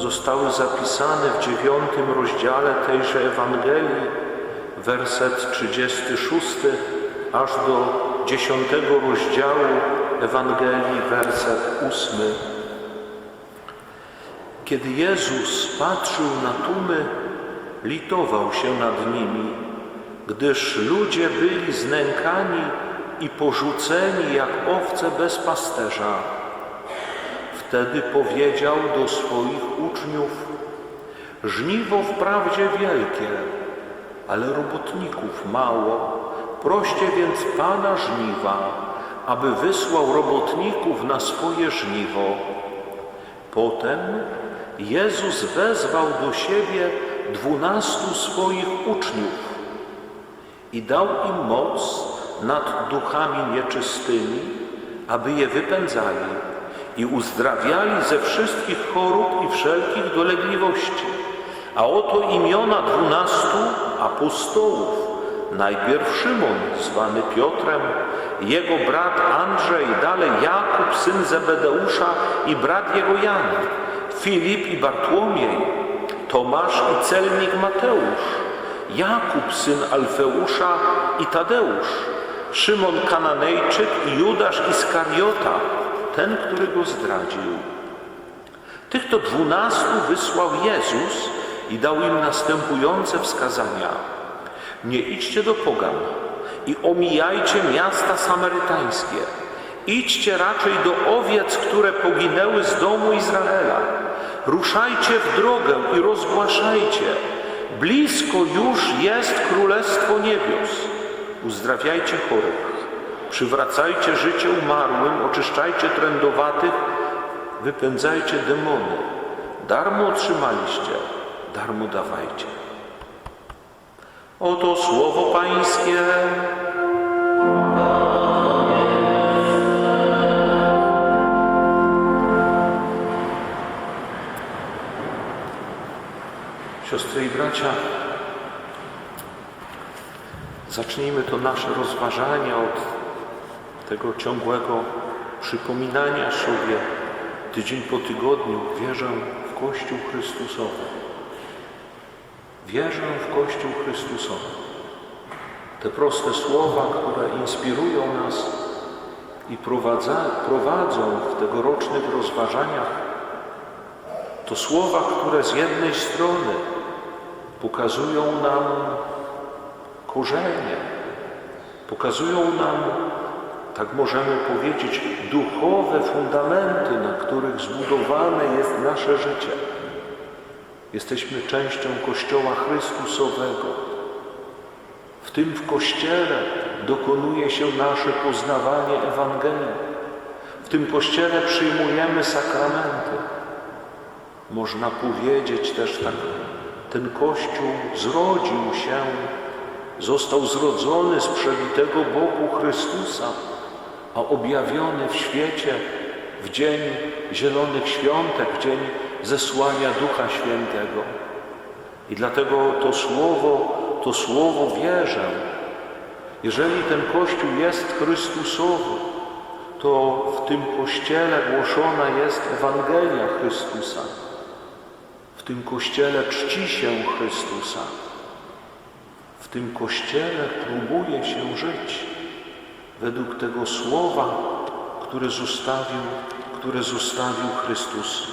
Zostały zapisane w dziewiątym rozdziale tejże Ewangelii, werset 36, aż do dziesiątego rozdziału Ewangelii, werset 8. Kiedy Jezus patrzył na tłumy, litował się nad nimi, gdyż ludzie byli znękani i porzuceni jak owce bez pasterza. Wtedy powiedział do swoich uczniów: Żniwo wprawdzie wielkie, ale robotników mało. Proście więc Pana żniwa, aby wysłał robotników na swoje żniwo. Potem Jezus wezwał do siebie dwunastu swoich uczniów i dał im moc nad duchami nieczystymi, aby je wypędzali i uzdrawiali ze wszystkich chorób i wszelkich dolegliwości. A oto imiona dwunastu apostołów. Najpierw Szymon, zwany Piotrem, jego brat Andrzej, dalej Jakub, syn Zebedeusza i brat jego Jan, Filip i Bartłomiej, Tomasz i celnik Mateusz, Jakub, syn Alfeusza i Tadeusz, Szymon Kananejczyk i Judasz Iskariota, ten, który go zdradził. Tych to dwunastu wysłał Jezus i dał im następujące wskazania. Nie idźcie do pogan i omijajcie miasta samarytańskie. Idźcie raczej do owiec, które poginęły z domu Izraela. Ruszajcie w drogę i rozgłaszajcie. Blisko już jest Królestwo Niebios. Uzdrawiajcie chorych, przywracajcie życie umarłym, oczyszczajcie trędowatych, wypędzajcie demony. Darmo otrzymaliście, darmo dawajcie. Oto słowo Pańskie. Siostry i bracia, zacznijmy to nasze rozważanie od tego ciągłego przypominania sobie tydzień po tygodniu wierzę w Kościół Chrystusowy. Wierzę w Kościół Chrystusowy. Te proste słowa, które inspirują nas i prowadzą w tegorocznych rozważaniach, to słowa, które z jednej strony pokazują nam korzenie, pokazują nam, tak możemy powiedzieć, duchowe fundamenty, na których zbudowane jest nasze życie. Jesteśmy częścią Kościoła Chrystusowego. W tym w Kościele dokonuje się nasze poznawanie Ewangelii. W tym Kościele przyjmujemy sakramenty. Można powiedzieć też tak, ten Kościół zrodził się, został zrodzony z przebitego boku Chrystusa, a objawiony w świecie w dzień Zielonych Świątek, w dzień zesłania Ducha Świętego. I dlatego to słowo, to słowo wierzę. Jeżeli ten Kościół jest Chrystusowy, to w tym Kościele głoszona jest Ewangelia Chrystusa. W tym Kościele czci się Chrystusa. W tym Kościele próbuje się żyć według tego słowa, które zostawił, które zostawił Chrystus.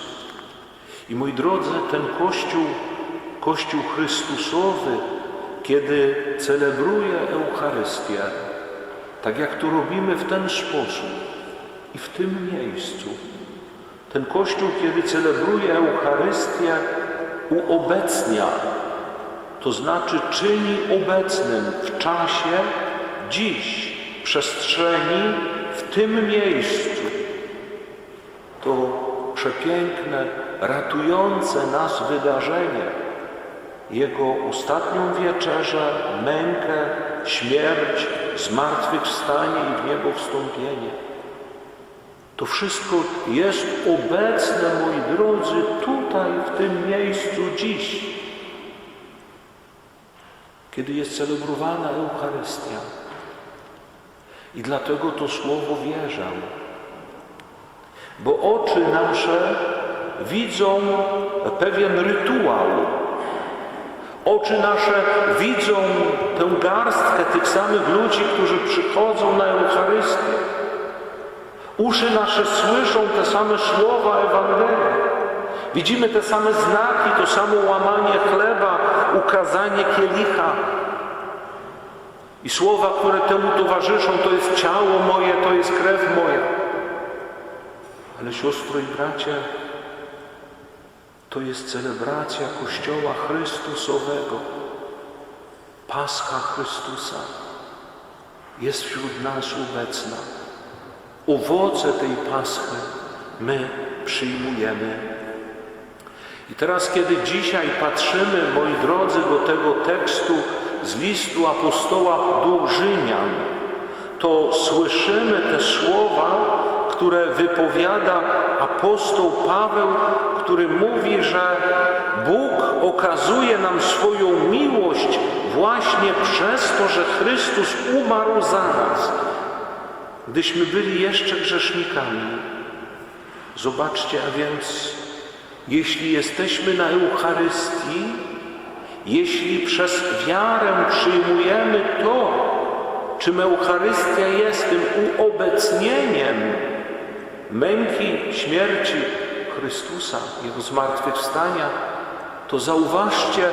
I moi drodzy, ten Kościół, Kościół Chrystusowy, kiedy celebruje Eucharystię, tak jak to robimy w ten sposób i w tym miejscu, ten Kościół, kiedy celebruje Eucharystię, uobecnia, to znaczy czyni obecnym w czasie, dziś, przestrzeni, w tym miejscu. To przepiękne, ratujące nas wydarzenie, Jego ostatnią wieczerzę, mękę, śmierć, zmartwychwstanie i w niebo wstąpienie. To wszystko jest obecne, moi drodzy, tutaj, w tym miejscu dziś, kiedy jest celebrowana Eucharystia. I dlatego to słowo wierzę, bo oczy nasze widzą pewien rytuał. Oczy nasze widzą tę garstkę tych samych ludzi, którzy przychodzą na Eucharystię. Uszy nasze słyszą te same słowa Ewangelii. Widzimy te same znaki, to samo łamanie chleba, ukazanie kielicha. I słowa, które temu towarzyszą, to jest ciało moje, to jest krew moja. Ale siostro i bracie, to jest celebracja Kościoła Chrystusowego. Pascha Chrystusa jest wśród nas obecna. Owoce tej Paschy my przyjmujemy. I teraz, kiedy dzisiaj patrzymy, moi drodzy, do tego tekstu z listu apostoła do Rzymian, to słyszymy te słowa, które wypowiada apostoł Paweł, który mówi, że Bóg okazuje nam swoją miłość właśnie przez to, że Chrystus umarł za nas, gdyśmy byli jeszcze grzesznikami. Zobaczcie, a więc, jeśli jesteśmy na Eucharystii, jeśli przez wiarę przyjmujemy to, czym Eucharystia jest tym uobecnieniem męki, śmierci Chrystusa, Jego zmartwychwstania, to zauważcie,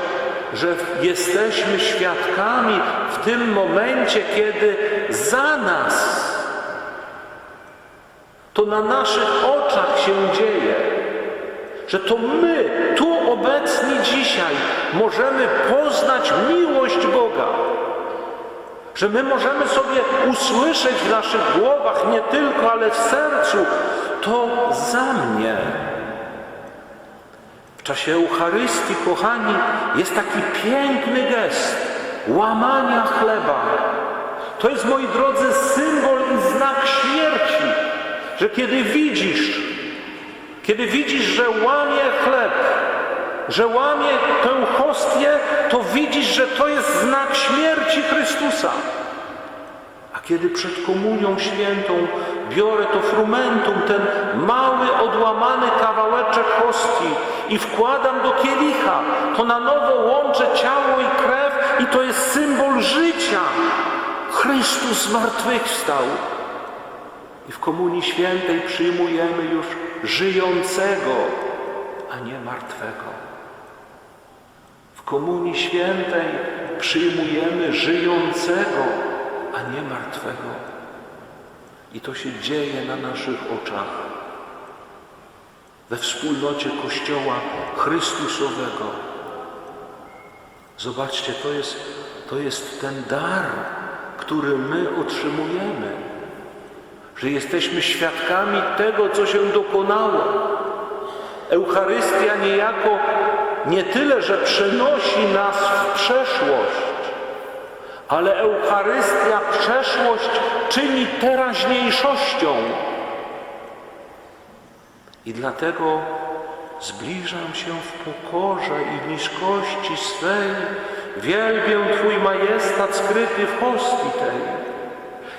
że jesteśmy świadkami w tym momencie, kiedy za nas, to na naszych oczach się dzieje, że to my, tu obecni dzisiaj, możemy poznać miłość Boga że my możemy sobie usłyszeć w naszych głowach, nie tylko, ale w sercu, to za mnie. W czasie Eucharystii, kochani, jest taki piękny gest łamania chleba. To jest, moi drodzy, symbol i znak śmierci, że kiedy widzisz, kiedy widzisz, że łamie chleb, że łamie tę hostię, to widzisz, że to jest znak śmierci Chrystusa. A kiedy przed komunią świętą biorę to frumentum, ten mały, odłamany kawałeczek hostii i wkładam do kielicha, to na nowo łączę ciało i krew i to jest symbol życia. Chrystus zmartwychwstał. I w komunii świętej przyjmujemy już żyjącego, a nie martwego. W Komunii Świętej przyjmujemy żyjącego, a nie martwego. I to się dzieje na naszych oczach. We wspólnocie Kościoła Chrystusowego. Zobaczcie, to jest, to jest ten dar, który my otrzymujemy. Że jesteśmy świadkami tego, co się dokonało. Eucharystia niejako nie tyle, że przenosi nas w przeszłość, ale Eucharystia przeszłość czyni teraźniejszością. I dlatego zbliżam się w pokorze i niskości swej, wielbię Twój majestat skryty w hostii tej.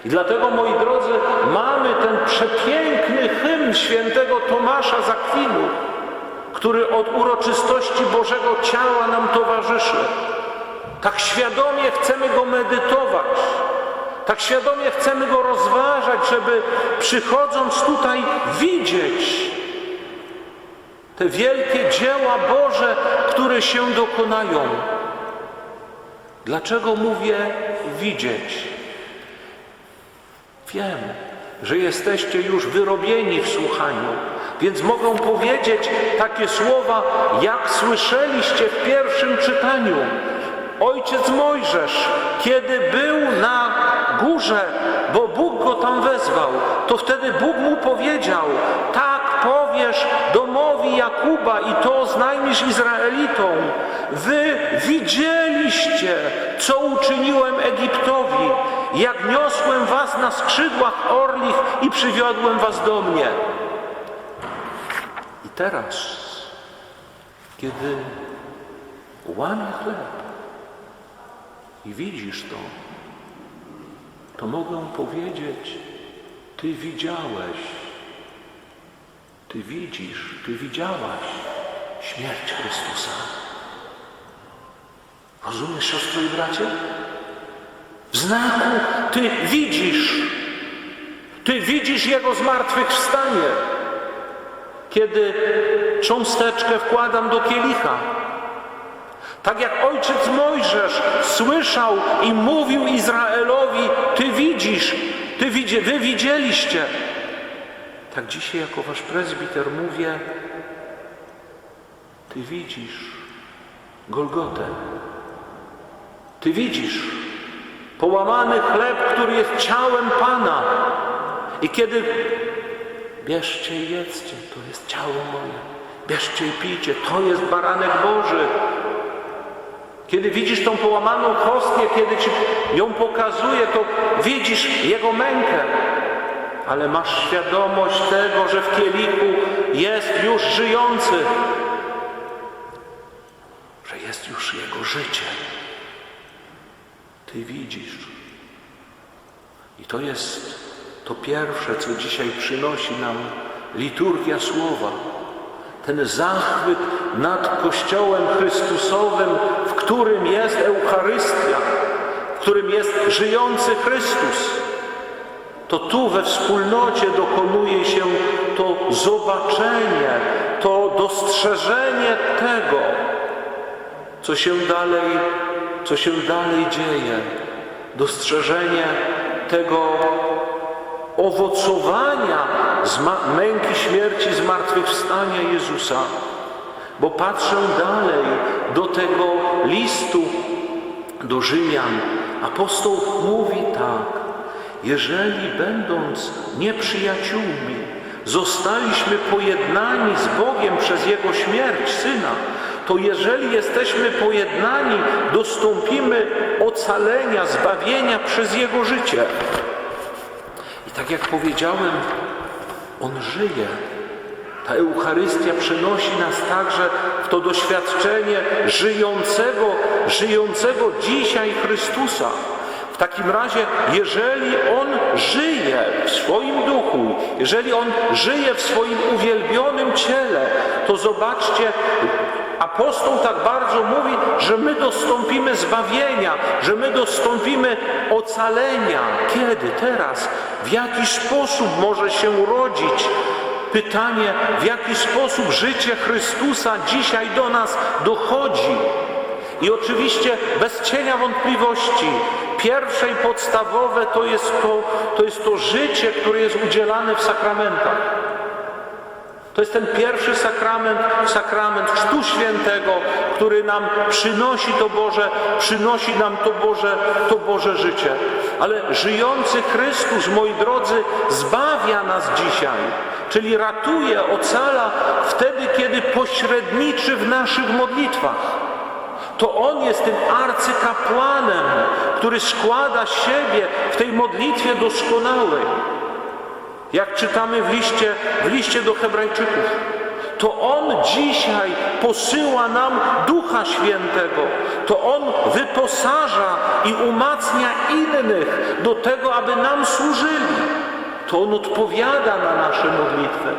I dlatego, moi drodzy, mamy ten przepiękny hymn świętego Tomasza z Akwinu, który od uroczystości Bożego Ciała nam towarzyszy. Tak świadomie chcemy go medytować, tak świadomie chcemy go rozważać, żeby przychodząc tutaj widzieć te wielkie dzieła Boże, które się dokonają. Dlaczego mówię widzieć? Wiem, że jesteście już wyrobieni w słuchaniu, więc mogą powiedzieć takie słowa, jak słyszeliście w pierwszym czytaniu. Ojciec Mojżesz, kiedy był na górze, bo Bóg go tam wezwał, to wtedy Bóg mu powiedział: Tak powiesz domowi Jakuba i to oznajmisz Izraelitom. Wy widzieliście, co uczyniłem Egiptowi, jak niosłem was na skrzydłach orlich i przywiodłem was do mnie. I teraz, kiedy łamie chleb i widzisz to, to mogę powiedzieć, Ty widziałeś, Ty widzisz, Ty widziałaś śmierć Chrystusa. Rozumiesz, siostro i bracie? W znaku Ty widzisz, Ty widzisz Jego zmartwychwstanie. Kiedy cząsteczkę wkładam do kielicha, tak jak ojciec Mojżesz słyszał i mówił Izraelowi, Ty widzisz, ty widzi, Wy widzieliście. Tak dzisiaj jako Wasz prezbiter mówię, Ty widzisz Golgotę. Ty widzisz połamany chleb, który jest ciałem Pana. I kiedy bierzcie i jedzcie, to jest ciało moje. Bierzcie i pijcie, to jest baranek Boży. Kiedy widzisz tą połamaną kostkę, kiedy ci ją pokazuje, to widzisz Jego mękę. Ale masz świadomość tego, że w kielichu jest już żyjący. Że jest już Jego życie. Ty widzisz. I to jest to pierwsze, co dzisiaj przynosi nam liturgia słowa ten zachwyt nad Kościołem Chrystusowym, którym jest Eucharystia, w którym jest żyjący Chrystus. To tu we wspólnocie dokonuje się to zobaczenie, to dostrzeżenie tego, co się dalej, co się dalej dzieje. Dostrzeżenie tego owocowania męki śmierci, zmartwychwstania Jezusa. Bo patrzę dalej do tego listu do Rzymian. Apostoł mówi tak, jeżeli będąc nieprzyjaciółmi, zostaliśmy pojednani z Bogiem przez Jego śmierć Syna, to jeżeli jesteśmy pojednani, dostąpimy ocalenia, zbawienia przez Jego życie. I tak jak powiedziałem, On żyje. Ta Eucharystia przenosi nas także w to doświadczenie żyjącego, żyjącego dzisiaj Chrystusa. W takim razie, jeżeli On żyje w swoim duchu, jeżeli On żyje w swoim uwielbionym ciele, to zobaczcie, apostoł tak bardzo mówi, że my dostąpimy zbawienia, że my dostąpimy ocalenia. Kiedy? Teraz. W jaki sposób może się rodzić pytanie, w jaki sposób życie Chrystusa dzisiaj do nas dochodzi? I oczywiście bez cienia wątpliwości, pierwsze i podstawowe to jest to, to jest to życie, które jest udzielane w sakramentach. To jest ten pierwszy sakrament, sakrament Chrztu Świętego, który nam przynosi to Boże, przynosi nam to Boże, to Boże życie. Ale żyjący Chrystus, moi drodzy, zbawia nas dzisiaj, czyli ratuje, ocala wtedy, kiedy pośredniczy w naszych modlitwach. To On jest tym arcykapłanem, który składa siebie w tej modlitwie doskonałej. Jak czytamy w liście, w liście do Hebrajczyków, to On dzisiaj posyła nam Ducha Świętego. To On wyposaża i umacnia innych do tego, aby nam służyli. To On odpowiada na nasze modlitwy.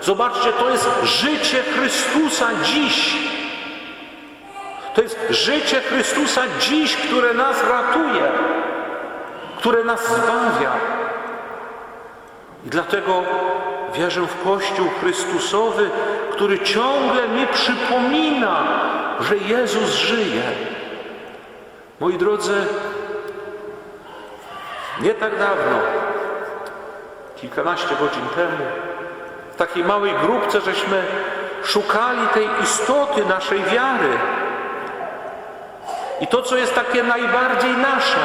Zobaczcie, to jest życie Chrystusa dziś. To jest życie Chrystusa dziś, które nas ratuje, które nas zbawia. I dlatego wierzę w Kościół Chrystusowy, który ciągle mi przypomina, że Jezus żyje. Moi drodzy, nie tak dawno, kilkanaście godzin temu, w takiej małej grupce żeśmy szukali tej istoty naszej wiary. I to, co jest takie najbardziej nasze,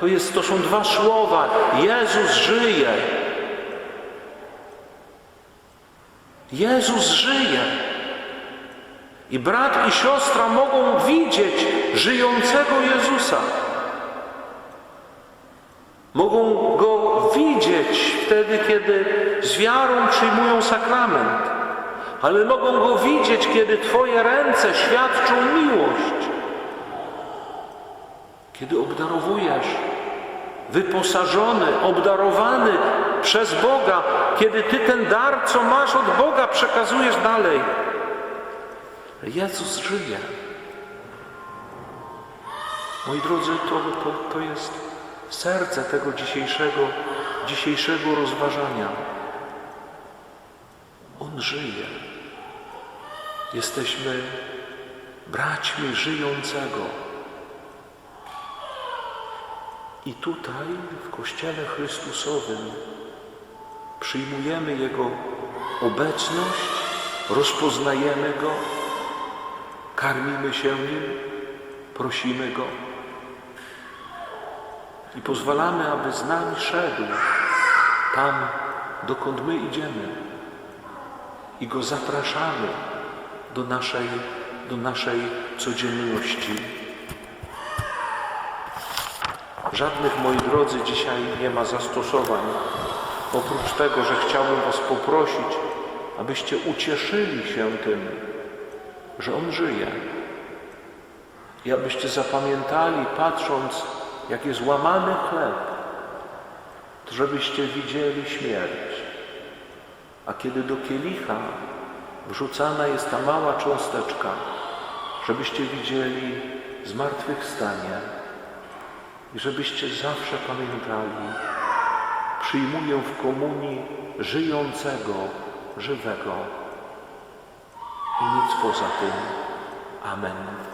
to, jest, to są dwa słowa. Jezus żyje. Jezus żyje. I brat i siostra mogą widzieć żyjącego Jezusa. Mogą go widzieć wtedy, kiedy z wiarą przyjmują sakrament, ale mogą go widzieć, kiedy Twoje ręce świadczą miłość, kiedy obdarowujesz, wyposażony, obdarowany przez Boga, kiedy Ty ten dar, co masz od Boga, przekazujesz dalej. Jezus żyje. Moi drodzy, to, to, to jest serce tego dzisiejszego, dzisiejszego rozważania. On żyje. Jesteśmy braćmi żyjącego. I tutaj, w Kościele Chrystusowym, przyjmujemy Jego obecność, rozpoznajemy Go, karmimy się Nim, prosimy Go i pozwalamy, aby z nami szedł tam, dokąd my idziemy i Go zapraszamy do naszej, do naszej codzienności. Żadnych, moi drodzy, dzisiaj nie ma zastosowań, oprócz tego, że chciałbym Was poprosić, abyście ucieszyli się tym, że On żyje. I abyście zapamiętali, patrząc, jak jest łamany chleb, to żebyście widzieli śmierć. A kiedy do kielicha wrzucana jest ta mała cząsteczka, żebyście widzieli zmartwychwstanie i żebyście zawsze pamiętali, przyjmuję w komunii żyjącego, żywego i nic poza tym. Amen.